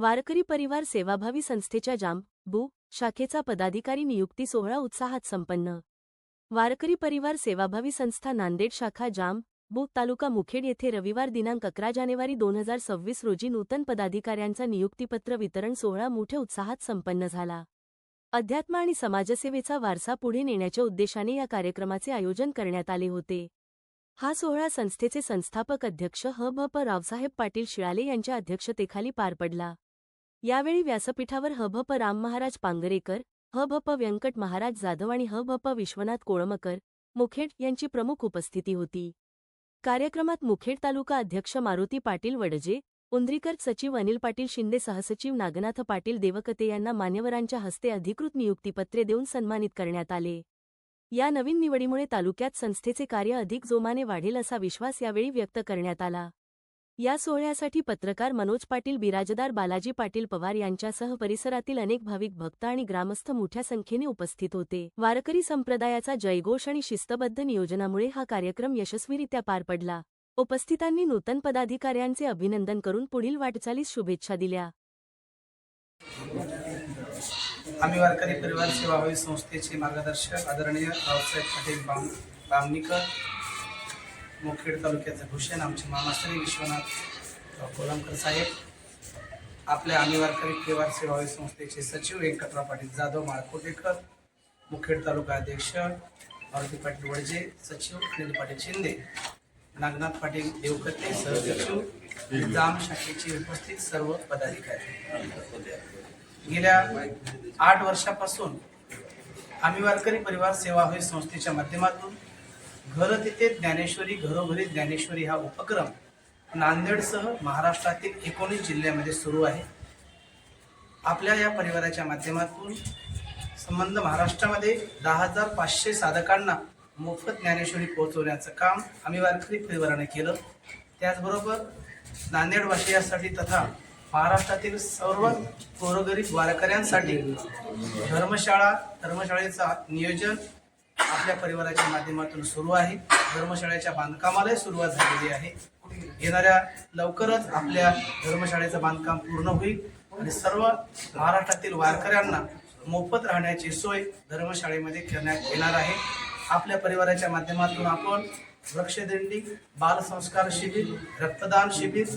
वारकरी परिवार सेवाभावी संस्थेच्या जांब बु शाखेचा पदाधिकारी नियुक्ती सोहळा उत्साहात संपन्न. वारकरी परिवार सेवाभावी संस्था नांदेड शाखा जांब बू तालुका मुखेड येथे रविवार दिनांक अकरा जानेवारी दोन हजार सव्वीस रोजी नूतन पदाधिकाऱ्यांचा नियुक्तीपत्र वितरण सोहळा मोठ्या उत्साहात संपन्न झाला. अध्यात्म आणि समाजसेवेचा वारसा पुढे नेण्याच्या उद्देशाने या कार्यक्रमाचे आयोजन करण्यात आले होते. हा सोहळा संस्थेचे संस्थापक अध्यक्ष ह. भ. प. रावसाहेब पाटील शिळाले यांच्या अध्यक्षतेखाली पार पडला. यावेळी व्यासपीठावर ह राम महाराज पांगरेकर ह व्यंकट महाराज जाधव आणि ह विश्वनाथ कोळमकर मुखेड यांची प्रमुख उपस्थिती होती. कार्यक्रमात मुखेड तालुका अध्यक्ष मारुती पाटील वडजे उंद्रीकर सचिव अनिल पाटील शिंदे सहसचिव नागनाथ पाटील देवकते यांना मान्यवरांच्या हस्ते अधिकृत नियुक्तीपत्रे देऊन सन्मानित करण्यात आले. या नवीन निवडीमुळे तालुक्यात संस्थेचे कार्य अधिक जोमाने वाढेल असा विश्वास यावेळी व्यक्त करण्यात आला. या सोहळ्यासाठी पत्रकार मनोज पाटील बिराजदार बालाजी पाटील पवार यांच्यासह परिसरातील अनेक भाविक भक्त आणि ग्रामस्थ मोठ्या संख्येने उपस्थित होते. वारकरी संप्रदायाचा जयघोष आणि शिस्तबद्ध नियोजनामुळे हा कार्यक्रम यशस्वीरित्या पार पडला. उपस्थितांनी नूतन पदाधिकाऱ्यांचे अभिनंदन करून पुढील वाटचालीस शुभेच्छा दिल्या. आम्ही वारकरी परिवार सेवाभावी संस्थेचे मार्गदर्शक आदरणीय रावसाहेब पाटील बामणीकर मुखेड तालुक्याचं भूषण आमचे मामाश्री विश्वनाथ कोलमकर साहेब आपल्या अनिवारकरी केवार सेवा संस्थेचे सचिव व्यंकटराव पाटील जाधव माळकोटेकर मुखेड तालुका अध्यक्ष मारुती पाटील वडजे सचिव अनिल पाटील शिंदे नागनाथ पाटील देवकते सहसचिव जाम शाखेचे उपस्थित सर्व पदाधिकारी. गेल्या आठ वर्षापासून आम्ही वारकरी परिवार होय संस्थेच्या माध्यमातून घर तिथे ज्ञानेश्वरी घरोघरी ज्ञानेश्वरी हा उपक्रम नांदेडसह महाराष्ट्रातील एकोणीस जिल्ह्यामध्ये सुरू आहे. आपल्या या परिवाराच्या माध्यमातून संबंध महाराष्ट्रामध्ये दहा हजार पाचशे साधकांना मोफत ज्ञानेश्वरी पोहोचवण्याचं काम आम्ही वारकरी परिवाराने केलं. त्याचबरोबर नांदेडवासियासाठी तथा महाराष्ट्रातील सर्व गोरगरीब वारकऱ्यांसाठी धर्मशाळा धर्मशाळेचा नियोजन आपल्या परिवाराच्या माध्यमातून सुरू आहे. धर्मशाळेच्या बांधकामालाही सुरुवात झालेली आहे. येणाऱ्या लवकरच आपल्या धर्मशाळेचं बांधकाम पूर्ण होईल आणि सर्व महाराष्ट्रातील वारकऱ्यांना मोफत राहण्याची सोय धर्मशाळेमध्ये करण्यात येणार आहे. आपल्या परिवाराच्या माध्यमातून आपण वृक्षदिंडी बालसंस्कार शिबिर रक्तदान शिबिर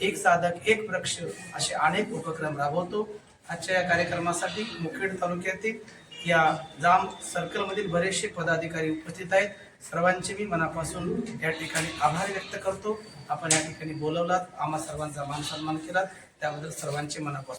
एक साधक एक वृक्ष असे अनेक उपक्रम राबवतो. आजच्या या कार्यक्रमासाठी मुखेड तालुक्यातील या जाम सर्कलमधील बरेचसे पदाधिकारी उपस्थित आहेत. सर्वांचे मी मनापासून या ठिकाणी आभार व्यक्त करतो. आपण या ठिकाणी बोलवलात. आम्हा सर्वांचा मान सन्मान केलात. त्याबद्दल सर्वांचे मनापासून